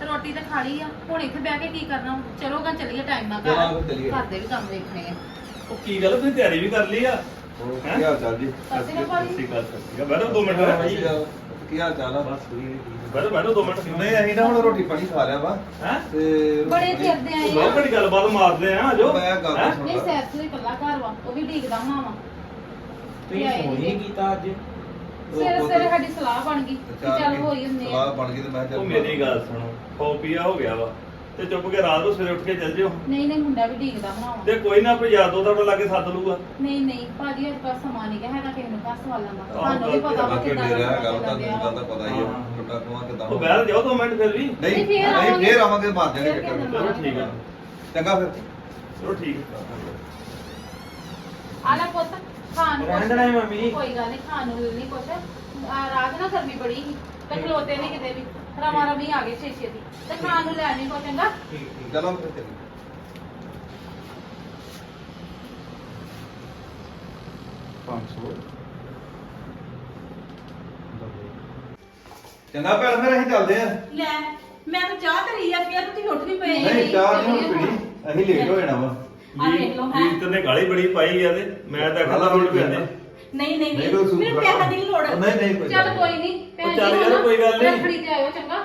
ਤੇ ਰੋਟੀ ਤਾਂ ਖਾ ਲਈ ਆ। ਹੁਣ ਇੱਥੇ ਬਹਿ ਕੇ ਕੀ ਕਰਨਾ ਵਾ? ਚਲੋ ਗਾ ਚੱਲੀਏ ਟਾਈਮ ਨਾਲ ਘਰ। ਚੱਲੀਏ। ਘਰ ਦੇ ਵੀ ਕੰਮ ਵੇਖਣੇ ਆ। ਉਹ ਕੀ ਗੱਲ ਤੁਸੀਂ ਤਿਆਰੀ ਵੀ ਕਰ ਲਈ ਆ? ਹੋਰ ਹੈਂ? ਕੀ ਹਾਲ ਚਾਲ ਜੀ? ਸਤਿ ਸ਼੍ਰੀ ਅਕਾਲ ਭਾਜੀ। ਸਤਿ ਸ਼੍ਰੀ ਅਕਾਲ ਬੈਠੋ ਦੋ ਮਿੰਟ ਕੀ ਹਾਲ ਚਾਲ ਆ? ਬੈਠੋ ਬੈਠੋ ਦੋ ਮਿੰਟ। ਨਹੀਂ ਅਸੀਂ ਨਾ ਹੁਣ ਰੋਟੀ ਪਾਣੀ ਖਾ ਲਿਆ ਵਾ। ਹੈ? ਤੇ ਬੜੇ ਚਿਰ ਦੇ ਆਏ ਬਹੁਤ ਆ। ਬੜੀ ਗੱਲਬਾਤ ਮਾਰਦੇ ਆ ਜੋ ਮੈਂ ਗੱਲ ਹੈਂ? ਸੁਣ ਨਹੀਂ ਲਾ ਸੈਰ ਤੋਂ ਹੀ ਇਕੱਲਾ ਘਰ ਵਾ ਉਹ ਵੀ ਢੀਕਦਾ ਮਾਵਾ ਤੁਸੀਂ ਫੋਨ ਹੀ ਨਹੀਂ ਕੀਤਾ ਅੱਜ? ਸਵੇਰੇ ਸਵੇਰੇ ਸਾਡੀ ਸਲਾਹ ਬਣ ਗਈ ਕਿ ਚੱਲ ਹੋਈ ਹੁੰਦੇ ਆ। ਸਲਾਹ ਬਣ ਗਈ ਤੇ ਮੈਂ ਕਿਹਾ ਉਹ ਚੱਲ ਮੇਰੀ ਗੱਲ ਸੁਣੋ ਖੋ ਪੀਆ ਹੋ ਗਿਆ ਵਾ। ਤੇ ਚੁੱਪ ਕੇ ਰਾਤ ਨੂੰ ਸਵੇਰੇ ਉੱਠ ਕੇ ਚੱਲ ਜਿਓ। ਨਹੀਂ ਨਹੀਂ ਮੁੰਡਾ ਵੀ ਢੀਕਦਾ ਬਣਾਵਾ ਤੇ ਕੋਈ ਨਾ ਕੋਈ ਯਾਦ ਉਹਦਾ ਲਾ ਕੇ ਸੱਦ ਲੂਗਾ ਨਹੀਂ ਨਹੀਂ ਭਾਜੀ ਅੱਜ ਕੱਲ੍ਹ ਸਮਾਂ ਨਹੀਂ ਗਾ ਹੈਗਾ ਕਿਸੇ ਨੂੰ ਘਰ ਸਵਾਲਾਂ ਦਾ। ਆਹ ਤੁਹਾਨੂੰ ਵੀ ਪਤਾ ਵਾ ਬਾਕੀ ਕਿੱਦਾਂ ਡੇਰਾ ਦਾ ਹੈਗਾ ਉਹ ਤਾਂ ਚੱਲਣ ਡਿਆ ਤੁਹਾਨੂੰ ਤਾਂ ਪਤਾ ਹੀ ਹੈ ਹਾਂ। ਟੁੱਟਾ ਖਵਾ ਕਿਦਾਂ ਉਹ ਬਹਿਰ ਜਾਓ ਦੋ ਮਿੰਟ ਫਿਰ ਵੀ। ਨਹੀਂ ਨਹੀਂ, ਫੇਰ ਨਹੀਂ ਆਵਾਂਗੇ। ਫੇਰ ਆਵਾਂਗੇ ਮਾਰ ਜਾਗੇ ਫੇਰ ਚੱਕਰ। ਕਿੱਦਾਂ ਚਲੋ ਠੀਕ ਆ। ਚੰਗਾ ਫਿਰ ਚਲੋ ਠੀਕ ਆ। ਆ ਲੈ ਪੁੱਤ। ਖਾਣ ਨੂੰ ਰਹਿਣ ਦੇਣਾ ਹੈ ਮੰਮੀ। ਕੋਈ ਗੱਲ ਨਹੀਂ ਖਾਣ ਨੂੰ ਨਹੀਂ ਕੁਛ। ਆ ਰਾਤ ਨਾ ਗਰਮੀ ਬੜੀ ਸੀ ਤੇ ਖਲੋਤੇ ਨਹੀਂ ਕਿਤੇ ਵੀ। ਰਮਾ ਰਮੀ ਆ ਗਏ ਛੇ ਛੇ ਦੀ ਤੇ ਖਾਣ ਨੂੰ ਲੈ ਨਹੀਂ ਕੋ ਚੰਗਾ? ਠੀਕ ਠੀਕ। ਚਲੋ ਫਿਰ ਚੱਲੀਏ ਚੰਗਾ ਭੈਣ ਫਿਰ ਅਸੀਂ ਚੱਲਦੇ ਆ। ਲੈ ਮੈਂ ਤਾਂ ਚਾਹ ਧਰੀ ਆ ਫਿਰ ਤੁਸੀਂ ਉੱਠ ਵੀ ਪਏ। ਨਹੀਂ ਚਾਹ ਨਹੀਂ ਹੁਣ ਪੀਣੀ। ਅਸੀਂ ਲੇਟ ਹੋ ਜਾਣਾ ਵਾ। ਆ ਦੇਖ ਲਓ ਹੈਂ। ਵੀਰ ਤੇ ਗਾਲੀ ਬੜੀ ਪਾਈ ਆ ਤੇ ਮੈਂ ਤਾਂ ਕਹਿੰਦਾ ਹੁਣ ਪੈਂਦੇ ਨਹੀਂ ਨਹੀਂ ਨਹੀਂ। ਕੋਈ ਨਹੀਂ ਸੂਟ ਮੈਨੂੰ ਪੈਸਾ ਦੀ ਲੋੜ ਨਹੀਂ ਨਹੀਂ ਕੋਈ ਚੱਲ ਗੱਲ ਕੋਈ ਨਹੀਂ ਚੱਲ ਜੀ ਯਾਰ, ਕੋਈ ਗੱਲ ਨਹੀਂ। ਰੱਖੜੀ ਤੇ ਆਇਓ ਚੰਗਾ।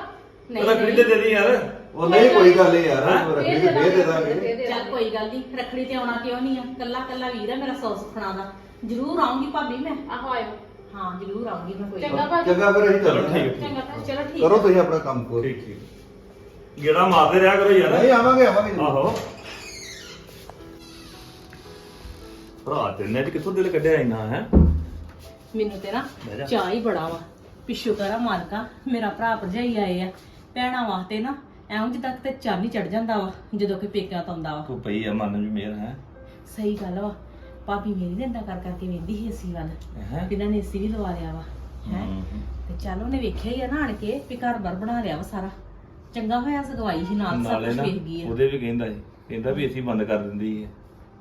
ਨਹੀਂ, ਉਹਦਾ ਖਰੀਦ ਦੇ ਦੇ ਯਾਰ। ਉਹ ਨਹੀਂ ਕੋਈ ਗੱਲ ਨਹੀਂ ਯਾਰ। ਹੈਂ? ਰੱਖੜੀ ਤੇ ਫੇਰ ਦੇ ਦਾਂਗੇ। ਦੇ ਚੱਲ ਕੋਈ ਗੱਲ ਨਹੀਂ। ਰੱਖੜੀ ਤੇ ਆਉਣਾ ਕਿਉਂ ਨਹੀਂ ਆ? ਕੱਲਾ ਕੱਲਾ ਵੀਰ ਆ ਮੇਰਾ ਸੌ ਸੁਖਣਾ ਦਾ। ਜ਼ਰੂਰ ਆਉਂਗੀ ਭਾਬੀ ਮੈਂ। ਆਹੋ ਆਇਓ। ਹਾਂ ਜ਼ਰੂਰ ਆਉਂਗੀ ਮੈਂ ਕੋਈ ਚੰਗਾ ਭਾਜੀ ਚੰਗਾ ਫਿਰ ਅਸੀਂ ਚਲੋ ਚੱਲਦੇ ਠੀਕ ਚੰਗਾ ਚਲੋ ਠੀਕ ਕਰੋ। ਤੁਸੀਂ ਆਪਣਾ ਕੰਮ ਕਰੋ ਠੀਕ ਠੀਕ। ਗੇੜਾ ਮਾਰਦੇ ਰਿਹਾ ਕਰੋ ਯਾਰ। ਨਹੀਂ ਆਵਾਂਗੇ ਆਵਾਂਗੇ ਆਹੋ। ਭਰਾ ਤੇ ਨੇ ਕਿੱਥੋਂ ਦਿਲ ਕੱਢਿਆ ਇੰਨਾ ਹੈ? ਮੈਨੂੰ ਤੇ ਨਾ ਬਹਿ ਜਾ। ਚਾਹ ਹੀ ਬੜਾ ਵਾ। ਪਿੱਛੋਂ ਕਰਾ ਮਾਲਕਾ ਮੇਰਾ ਭਰਾ ਭਰਜਾਈ ਆਏ ਆ। ਭੈਣਾਂ ਵਾਸਤੇ ਨਾ ਐਉਂ ਜਿੱਦਾਂ ਕਿਤੇ ਚੰਨ ਚੜ ਜਾਂਦਾ ਵਾ ਜਦੋਂ ਕਿ ਪੇਕਿਆਂ ਤੋਂ ਆਉਂਦਾ ਵਾ। ਤੂੰ ਪਈ ਆ ਮਨ ਵੀ ਮੇਰ ਹੈ? ਸਹੀ ਗੱਲ ਵਾ। ਭਾਬੀ ਮੇਰੀ ਨੇ ਏਦਾਂ ਕਰ ਕਰਕੇ ਵੇਂਦੀ ਸੀ ਏਸੀ ਵੱਲ। ਹੈ? ਇਹਨਾਂ ਨੇ ਏਸੀ ਵੀ ਲਵਾ ਲਿਆ ਵਾ ਹੈ? ਤੇ ਚੱਲ ਉਹਨੇ ਵੇਖਿਆ ਹੀ ਆ ਨਾ ਆਣ ਕੇ ਵੀ ਘਰ ਬਾਰ ਬਣਾ ਲਿਆ ਵਾ ਸਾਰਾ। ਚੰਗਾ ਹੋਇਆ ਸਗਵਾਈ ਸੀ ਨਾਲ ਸਭ ਨਾਲੇ ਕੁਝ ਨਾ ਵੇਖ ਗਈ ਆ। ਉਹਦੇ ਵੀ ਕਹਿੰਦਾ ਸੀ ਕਹਿੰਦਾ ਵੀ ਅਸੀਂ ਬੰਦ ਕਰ ਦਿੰਦੀ ਹੈ